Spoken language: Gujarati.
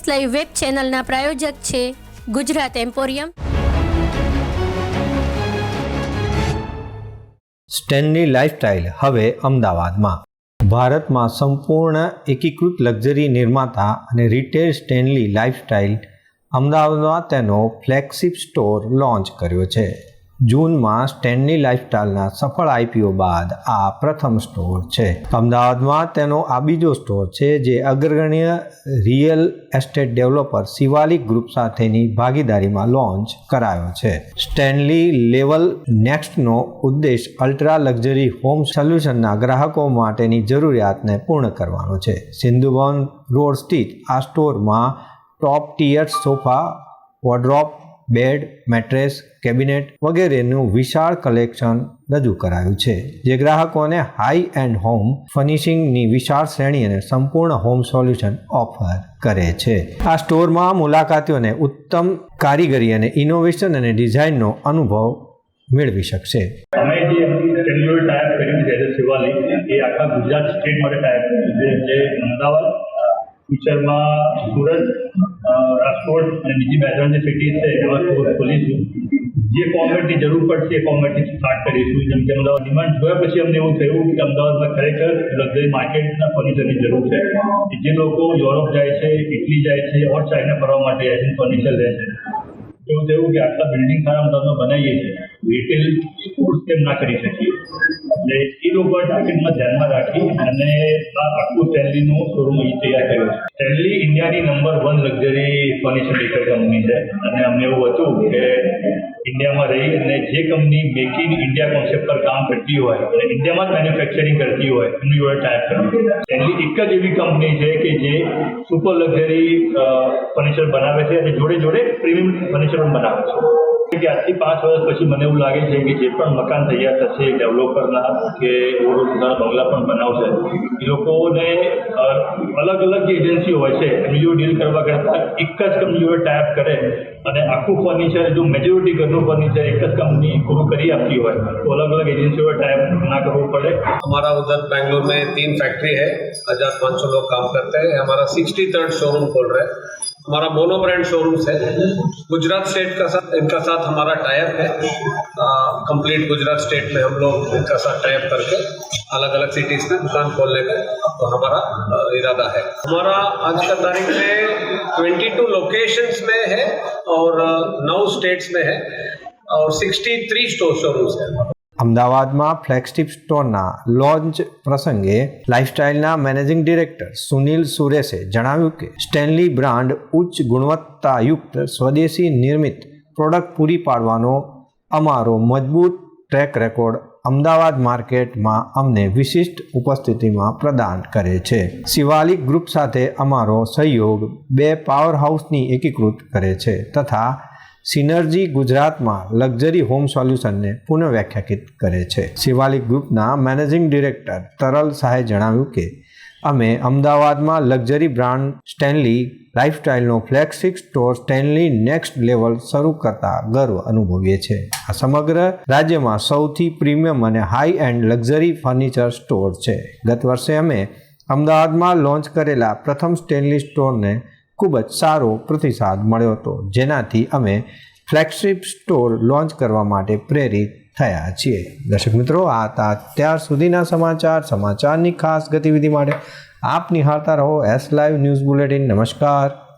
એસ લાઈવ વેબ ચેનલના પ્રાયોજક છે ગુજરાત એમ્પોરિયમ. સ્ટેનલી લાઇફસ્ટાઇલ હવે અમદાવાદમાં. ભારતમાં સંપૂર્ણ એકીકૃત લક્ઝરી નિર્માતા અને રિટેલ સ્ટેનલી લાઇફસ્ટાઇલ અમદાવાદમાં તેનો ફ્લેગશિપ સ્ટોર લોન્ચ કર્યો છે. જૂનમાં સ્ટેનલી લાઇફસ્ટાઇલના સફળ આઈપીઓ બાદ આ પ્રથમ સ્ટોર છે. અમદાવાદમાં તેનો આ બીજો સ્ટોર છે જે અગ્રગણ્ય real estate developer Shivalik group સાથેની ભાગીદારીમાં લોન્ચ કરાયો છે. સ્ટેનલી લેવલ નેક્સ્ટનો ઉદ્દેશ અલ્ટ્રા લક્ઝરી હોમ સોલ્યુશનના ગ્રાહકો માટેની જરૂરિયાતને પૂર્ણ કરવાનો છે. સિંધુભવન રોડ સ્થિત આ સ્ટોરમાં top tier sofa, wardrobe bed, mattress, cabinet વગેરેનું વિશાળ કલેક્શન રજૂ કરાયું છે, જે ગ્રાહકોને હાઈ એન્ડ હોમ ફર્નિશિંગની વિશાળ શ્રેણી અને સંપૂર્ણ હોમ સોલ્યુશન ઓફર કરે છે. આ સ્ટોરમાં મુલાકાતીઓને ઉત્તમ કારીગરી અને ઇનોવેશન અને ડિઝાઇનનો અનુભવ મેળવી શકશે. અમદાવાદ ફ્યુચરમાં સુરત રાજકોટ અને બીજી બે ત્રણ જે સિટી છે એમાં સ્ટોર ખોલીશું. જે કોમ્યુનિટી જરૂર પડશે એ કોમ્યુનિટી સ્ટાર્ટ કરીશું. જેમ કે અમદાવાદ ડિમાન્ડ જોયા પછી અમને એવું થયું કે અમદાવાદમાં ખરેખર લક્ઝરી માર્કેટના ફર્નિચરની જરૂર છે. જે લોકો યુરોપ જાય છે ઇટલી જાય છે ઓર ચાઇના ફરવા માટે એનું ફર્નિચર લે છે. એવું થયું કે આટલા બિલ્ડિંગ સારા અમદાવાદમાં બનાવીએ છીએ. રિટેલ સ્ટોર્સ કેમ ના કરી શકીએ? એટલે એ લોકો ટાર્ગેટમાં ધ્યાનમાં રાખી અને આ આખું સ્ટેનલીનું શોરૂમ અહીં તૈયાર કર્યો છે. સ્ટેનલી ઇન્ડિયાની number one luxury furniture maker company છે. અને અમને એવું હતું કે ઇન્ડિયામાં રહી અને જે company make in India concept પર કામ કરતી હોય અને ઇન્ડિયામાં જ મેન્યુફેક્ચરિંગ કરતી હોય એમની જોડે ટાઈપ કરવું સ્ટેનલી એક જ એવી કંપની છે કે જે સુપર લક્ઝરી ફર્નિચર બનાવે છે અને જોડે જોડે પ્રીમિયમ ફર્નિચર પણ બનાવે છે. કે આજથી પાંચ વર્ષ પછી મને એવું લાગે છે કે જે પણ મકાન તૈયાર થશે ડેવલપરના કે પોતાના બંગલા પણ બનાવશે એ લોકોને અ, અલગ અલગ જે એજન્સીઓ હોય છે એમની જોડે ડીલ કરવા કરતાં એક જ કંપની જોડે ટાઈપ કરે અને આખું ફર્નિચર જો મેજોરિટી ઘરનું ફર્નિચર એક જ કંપની પૂરું કરી આપતી હોય તો અલગ અલગ એજન્સીઓ ટાઈપ ના કરવું પડે हमारा उधर बेंगलोर में तीन फैक्ट्री है हजार पाँच सौ लोग काम करते हैं हमारा सिक्सटी थर्ड शोरूम खोल रहे हैं हमारा मोनो ब्रांड शोरूम्स है। गुजरात स्टेट का साथ, इनका साथ हमारा टाइप है। कंप्लीट गुजरात स्टेट में हम लोग इनका साथ टाइप करके अलग अलग सिटीज़ में दुकान खोलने का तो हमारा इरादा है। हमारा आज का तारीख में ट्वेंटी टू लोकेशंस में है और नौ स्टेट्स में है और सिक्सटी थ्री स्टोर शोरूम्स है। અમદાવાદમાં ફ્લેગશિપ સ્ટોરના લોન્ચ પ્રસંગે લાઇફસ્ટાઇલના મેનેજિંગ ડિરેક્ટર સુનિલ સુરેશે જણાવ્યું કે સ્ટેનલી બ્રાન્ડ ઉચ્ચ ગુણવત્તાયુક્ત સ્વદેશી નિર્મિત પ્રોડક્ટ પૂરી પાડવાનો અમારો મજબૂત ટ્રેક રેકોર્ડ અમદાવાદ માર્કેટમાં અમને વિશિષ્ટ ઉપસ્થિતિમાં પ્રદાન કરે છે. શિવાલિક ગ્રુપ સાથે અમારો સહયોગ બે પાવર હાઉસની એકીકૃત કરે છે તથા સિનર્જી ગુજરાતમાં લક્ઝરી હોમ સોલ્યુશનને પુનઃવ્યાખ્યાકિત કરે છે. શિવાલિક ગ્રુપના મેનેજિંગ ડિરેક્ટર તરલ શાહે જણાવ્યું કે, અમે અમદાવાદમાં luxury brand Stanley લાઇફસ્ટાઇલનો flagship store Stanley next level શરૂ કરતા ગર્વ અનુભવીએ છીએ. આ સમગ્ર રાજ્યમાં સૌથી પ્રીમિયમ અને high end luxury furniture store છે. ગત વર્ષે અમે અમદાવાદમાં લોન્ચ કરેલા પ્રથમ સ્ટેનલી સ્ટોરને ખૂબ જ સારો પ્રતિસાદ મળ્યો હતો. જેનાથી અમે ફ્લેગશિપ સ્ટોર લોન્ચ કરવા માટે પ્રેરિત થયા છીએ. દર્શક મિત્રો, આ હતા ત્યાર સુધીના સમાચાર, સમાચારની ખાસ ગતિવિધિ માટે. આપ નિહાળતા રહો એસ લાઈવ ન્યૂઝ બુલેટિન નમસ્કાર.